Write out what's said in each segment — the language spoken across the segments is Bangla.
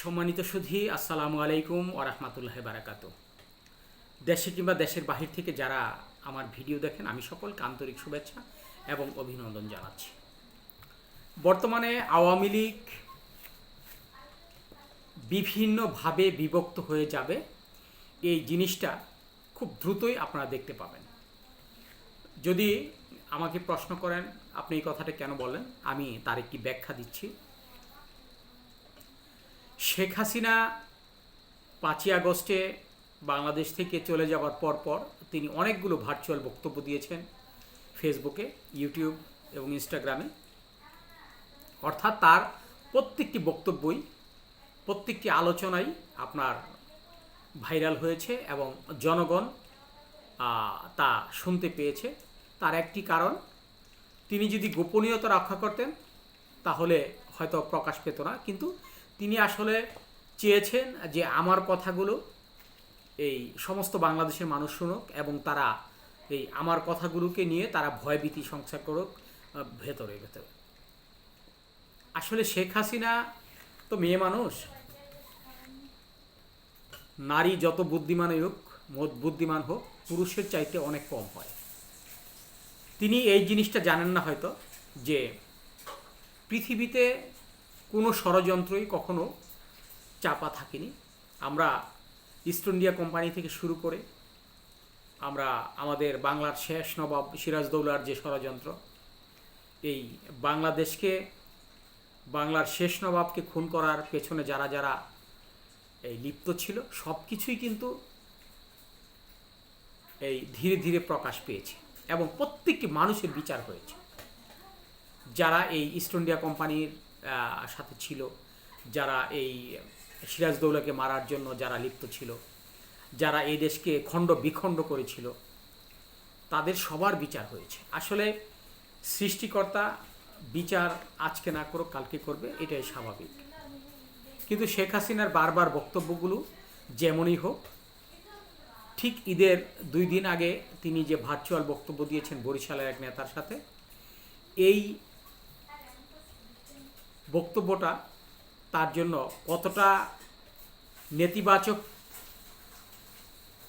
সম্মানিত সুধী, আসসালামু আলাইকুম ও রহমতুল্লাহ বারাকাত দেশে কিংবা দেশের বাহির থেকে যারা আমার ভিডিও দেখেন, আমি সকলকে আন্তরিক শুভেচ্ছা এবং অভিনন্দন জানাচ্ছি। বর্তমানে আওয়ামী লীগ বিভিন্নভাবে বিভক্ত হয়ে যাবে। এই জিনিসটা খুব দ্রুতই আপনারা দেখতে পাবেন। যদি আমাকে প্রশ্ন করেন, আপনি এই কথাটা কেন বলেন আমি তার একটি ব্যাখ্যা দিচ্ছি। শেখ হাসিনা পাঁচই আগস্টে বাংলাদেশ থেকে চলে যাওয়ার পর পর তিনি অনেকগুলো ভার্চুয়াল বক্তব্য দিয়েছেন ফেসবুকে ইউটিউব এবং ইনস্টাগ্রামে অর্থাৎ তার প্রত্যেকটি বক্তব্যই, প্রত্যেকটি আলোচনাই আপনার ভাইরাল হয়েছে এবং জনগণ তা শুনতে পেয়েছে। তার একটি কারণ, তিনি যদি গোপনীয়তা রক্ষা করতেন, তাহলে হয়তো প্রকাশ পেত না। কিন্তু তিনি আসলে চেয়েছেন যে আমার কথাগুলো এই সমস্ত বাংলাদেশের মানুষ শুনুক এবং তারা এই আমার কথাগুলোকে নিয়ে তারা ভয়ভীতি সংসার করুক ভেতরে ভেতরে। আসলে শেখ হাসিনা তো মেয়ে মানুষ। নারী যত বুদ্ধিমান হোক, মত- বুদ্ধিমান হোক, পুরুষের চাইতে অনেক কম হয়। তিনি এই জিনিসটা জানেন না হয়তো যে পৃথিবীতে কোনো ষড়যন্ত্রই কখনো চাপা থাকেনি। আমরা ইস্ট ইন্ডিয়া কোম্পানি থেকে শুরু করে আমরা আমাদের বাংলার শেষ নবাব সিরাজদৌলার যে ষড়যন্ত্র, এই বাংলাদেশকে, বাংলার শেষ নবাবকে খুন করার পেছনে যারা যারা এই লিপ্ত ছিল সব কিছুই কিন্তু এই ধীরে ধীরে প্রকাশ পেয়েছে এবং প্রত্যেকটি মানুষের বিচার হয়েছে। যারা এই ইস্ট ইন্ডিয়া কোম্পানির সাথে ছিল, যারা এই সিরাজদৌলাকে মারার জন্য যারা লিপ্ত ছিল, যারা এই দেশকে খণ্ড বিখণ্ড করেছিল, তাদের সবার বিচার হয়েছে। আসলে সৃষ্টিকর্তা বিচার আজকে না করুক, কালকে করবে, এটাই স্বাভাবিক। কিন্তু শেখ হাসিনার বারবার বক্তব্যগুলো যেমনই হোক, ঠিক ঈদের দুই দিন আগে তিনি যে ভার্চুয়াল বক্তব্য দিয়েছেন বরিশালের এক নেতার সাথে, এই বক্তব্যটা তার জন্য কতটা নেতিবাচক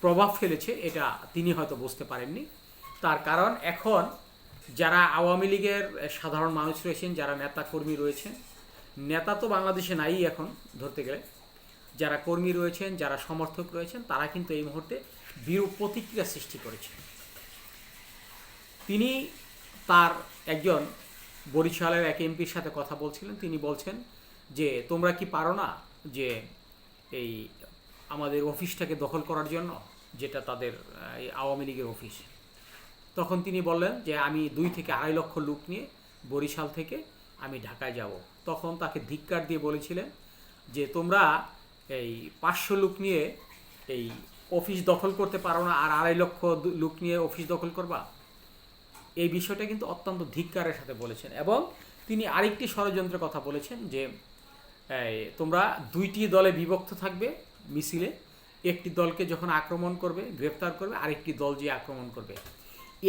প্রভাব ফেলেছে এটা তিনি হয়তো বুঝতে পারেননি। তার কারণ এখন যারা আওয়ামী লীগের সাধারণ মানুষ রয়েছেন, যারা নেতা কর্মী রয়েছেন, নেতা তো বাংলাদেশে নাই এখন ধরতে গেলে। যারা কর্মী রয়েছেন, যারা সমর্থক রয়েছেন, তারা কিন্তু এই মুহূর্তে বিরূপ প্রতিক্রিয়া সৃষ্টি করেছে তিনি তার একজন বরিশালের এক এমপির সাথে কথা বলছিলেন। তিনি বলছেন যে, তোমরা কি পারো না যে এই আমাদের অফিসটাকে দখল করার জন্য, যেটা তাদের এই আওয়ামী লীগের অফিস? তখন তিনি বললেন যে, আমি দুই থেকে আড়াই লক্ষ লোক নিয়ে বরিশাল থেকে আমি ঢাকায় যাব। তখন তাকে ধিক্কার দিয়ে বলেছিলেন যে, তোমরা এই পাঁচশো লোক নিয়ে এই অফিস দখল করতে পারো না, আর আড়াই লক্ষ লোক নিয়ে অফিস দখল করবা? এই বিষয়টা কিন্তু অত্যন্ত ধিক্কারের সাথে বলেছেন এবং তিনি আরেকটি ষড়যন্ত্রের কথা বলেছেন যে তোমরা দুইটি দলে বিভক্ত থাকবে মিছিলে। একটি দলকে যখন আক্রমণ করবে, গ্রেপ্তার করবে, আরেকটি দল যে আক্রমণ করবে।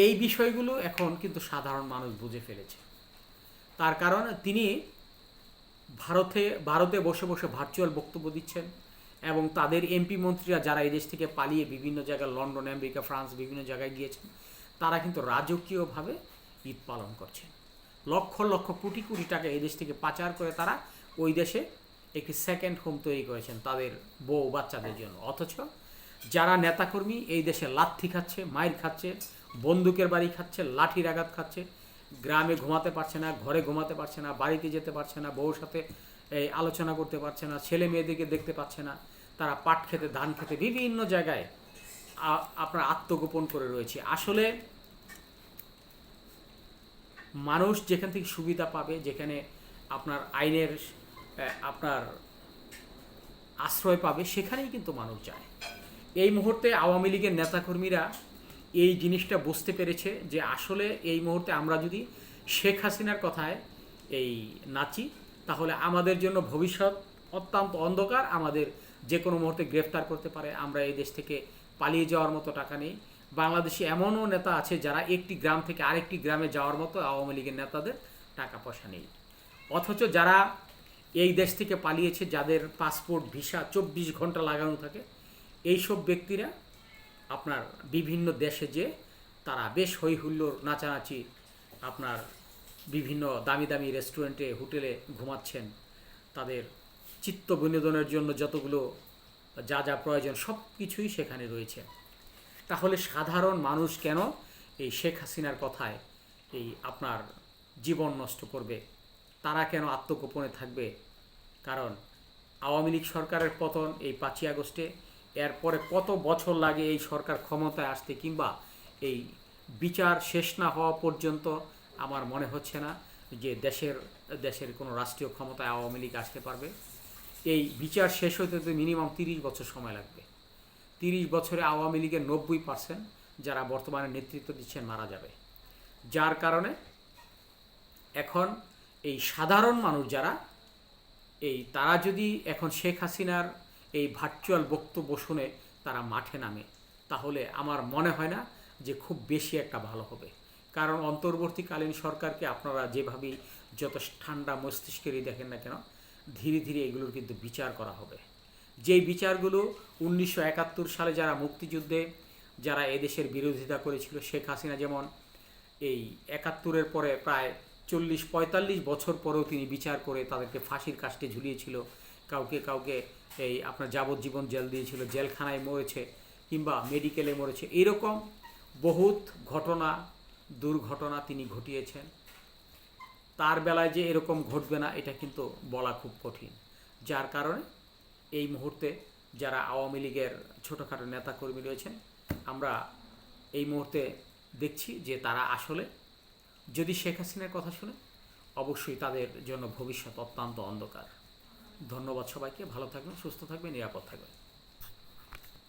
এই বিষয়গুলো এখন কিন্তু সাধারণ মানুষ বুঝে ফেলেছে। তার কারণ তিনি ভারতে ভারতে বসে বসে ভার্চুয়াল বক্তব্য দিচ্ছেন এবং তাদের এমপি মন্ত্রীরা যারা এই দেশ থেকে পালিয়ে বিভিন্ন জায়গায় লন্ডন, আমেরিকা, ফ্রান্স বিভিন্ন জায়গায় গিয়েছেন তারা কিন্তু রাজকীয়ভাবে ঈদ পালন করছেন। লক্ষ লক্ষ কোটি কোটি টাকা এই দেশ থেকে পাচার করে তারা ওই দেশে একটি সেকেন্ড হোম তৈরি করেছেন তাদের বউ বাচ্চাদের জন্য। অথচ যারা নেতাকর্মী এই দেশে লাথি খাচ্ছে মায়ের খাচ্ছে, বন্দুকের বাড়ি খাচ্ছে, লাঠির আঘাত খাচ্ছে, গ্রামে ঘুমাতে পারছে না, ঘরে ঘুমাতে পারছে না, বাড়িতে যেতে পারছে না, বউর সাথে এই আলোচনা করতে পারছে না, ছেলে মেয়েদেরকে দেখতে পাচ্ছে না, তারা পাট খেতে, ধান খেতে বিভিন্ন জায়গায় আপনার আত্মগোপন করে রয়েছে। আসলে মানুষ যেখান থেকে সুবিধা পাবে, যেখানে আপনার আইনের আপনার আশ্রয় পাবে, সেখানেই কিন্তু মানুষ যায়। এই মুহূর্তে আওয়ামী লীগের নেতাকর্মীরা এই জিনিসটা বুঝতে পেরেছে যে আসলে এই মুহূর্তে আমরা যদি শেখ হাসিনার কথায় এই নাচি, তাহলে আমাদের জন্য ভবিষ্যৎ অত্যন্ত অন্ধকার, আমাদের যে কোনো মুহূর্তে গ্রেফতার করতে পারে, আমরা এই দেশ থেকে পালিয়ে যাওয়ার মতো টাকা নেই। বাংলাদেশে এমনও নেতা আছে যারা একটি গ্রাম থেকে আরেকটি গ্রামে যাওয়ার মতো আওয়ামী লীগের নেতাদের টাকা পয়সা নেই। অথচ যারা এই দেশ থেকে পালিয়েছে, যাদের পাসপোর্ট, ভিসা চব্বিশ ঘণ্টা লাগানো থাকে, এইসব ব্যক্তিরা আপনার বিভিন্ন দেশে যে তারা বেশ হই হুল্লোড় নাচানাচি আপনার বিভিন্ন দামি দামি রেস্টুরেন্টে, হোটেলে ঘুমাচ্ছেন, তাদের চিত্ত বিনোদনের জন্য যতগুলো যা যা প্রয়োজন সব কিছুই সেখানে রয়েছে। তাহলে সাধারণ মানুষ কেন এই শেখ হাসিনার কথায় এই আপনার জীবন নষ্ট করবে? তারা কেন আত্মগোপনে থাকবে? কারণ আওয়ামী লীগ সরকারের পতন এই পাঁচই আগস্টে, এরপরে কত বছর লাগে এই সরকার ক্ষমতায় আসতে কিংবা এই বিচার শেষ না হওয়া পর্যন্ত আমার মনে হচ্ছে না যে দেশের দেশের কোনো রাষ্ট্রীয় ক্ষমতায় আওয়ামী লীগ আসতে পারবে। এই বিচার শেষ হতে তো মিনিমাম তিরিশ বছর সময় লাগবে। তিরিশ বছরে আওয়ামী লীগের নব্বই পার্সেন্ট যারা বর্তমানে নেতৃত্ব দিচ্ছেন মারা যাবে। যার কারণে এখন এই সাধারণ মানুষ যারা, এই তারা যদি এখন শেখ হাসিনার এই ভার্চুয়াল বক্তব্য শুনে তারা মাঠে নামে, তাহলে আমার মনে হয় না যে খুব বেশি একটা ভালো হবে। কারণ অন্তর্বর্তীকালীন সরকারকে আপনারা যেভাবেই যত ঠান্ডা মস্তিষ্কেরই দেখেন না কেন ধীরে ধীরে এগুলোর কিন্তু বিচার করা হবে। যেই বিচারগুলো উনিশশো একাত্তর সালে যারা মুক্তিযুদ্ধে, যারা এদেশের বিরোধিতা করেছিল, শেখ হাসিনা যেমন, এই একাত্তরের পরে প্রায় চল্লিশ পঁয়তাল্লিশ বছর পরেও তিনি বিচার করে তাদেরকে ফাঁসির কাস্টে ঝুলিয়েছিল। কাউকে কাউকে এই আপনার যাবজ্জীবন জেল দিয়েছিল, জেলখানায় মরেছে কিংবা মেডিকেলে মরেছে। এরকম বহুত ঘটনা, দুর্ঘটনা তিনি ঘটিয়েছেন। তার বেলায় যে এরকম ঘটবে না, এটা কিন্তু বলা খুব কঠিন। যার কারণে এই মুহূর্তে যারা আওয়ামী লীগের ছোটোখাটো নেতাকর্মী রয়েছেন, আমরা এই মুহূর্তে দেখছি যে তারা আসলে যদি শেখ হাসিনার কথা শুনে, অবশ্যই তাদের জন্য ভবিষ্যৎ অত্যন্ত অন্ধকার। ধন্যবাদ সবাইকে, ভালো থাকবেন, সুস্থ থাকবেন, নিরাপদ থাকবেন।